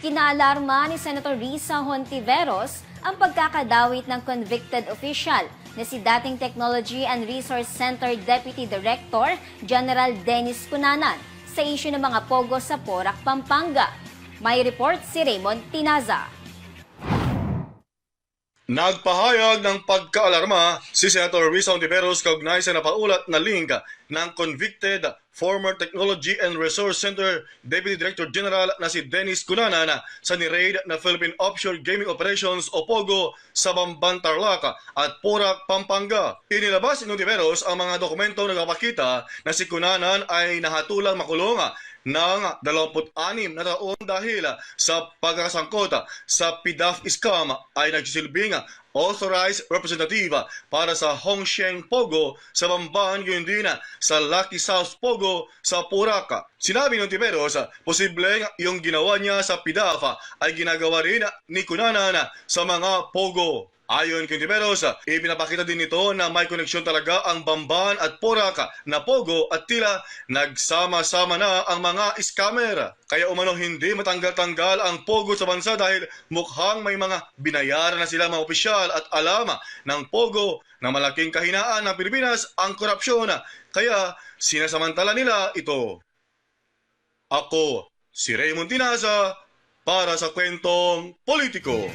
Kinaalarma ni Senator Risa Hontiveros ang pagkakadawit ng convicted official na si dating Technology and Resource Center Deputy Director General Dennis Cunanan sa isyu ng mga pogo sa Porac, Pampanga. May report si Raymond Tinaza. Nagpahayag ng pagkaalarma si Senator Risa Ontiveros kaugnay sa napaulat na link ng convicted former Technology and Resource Center Deputy Director General na si Dennis Cunanan sa ni-raid na Philippine Offshore Gaming Operations o POGO sa Bamban, Tarlac at Porac, Pampanga. Inilabas ni Ontiveros ang mga dokumento na nagpapakita na si Cunanan ay nahatulang makulong ng 26 na taon dahil sa pagkakasangkot sa PDAF scam ay nagsisilbing authorized representative para sa Hongsheng Pogo sa Bamban yun din sa Lucky South Pogo sa Puraka. Sinabi ng Tiberos, posibleng yung ginawa niya sa PDAF ay ginagawa rin ni Kunanan sa mga Pogo. Ayon kay Tiberos, ipinapakita din nito na may koneksyon talaga ang Bamban at Porac na Pogo at tila nagsama-sama na ang mga scammer. Kaya umano hindi matanggal-tanggal ang Pogo sa bansa dahil mukhang may mga binayaran na sila mga opisyal at alama ng Pogo na malaking kahinaan ng Pilipinas ang korupsyon. Kaya sinasamantala nila ito. Ako, si Raymond Tinaza, para sa kwentong politiko.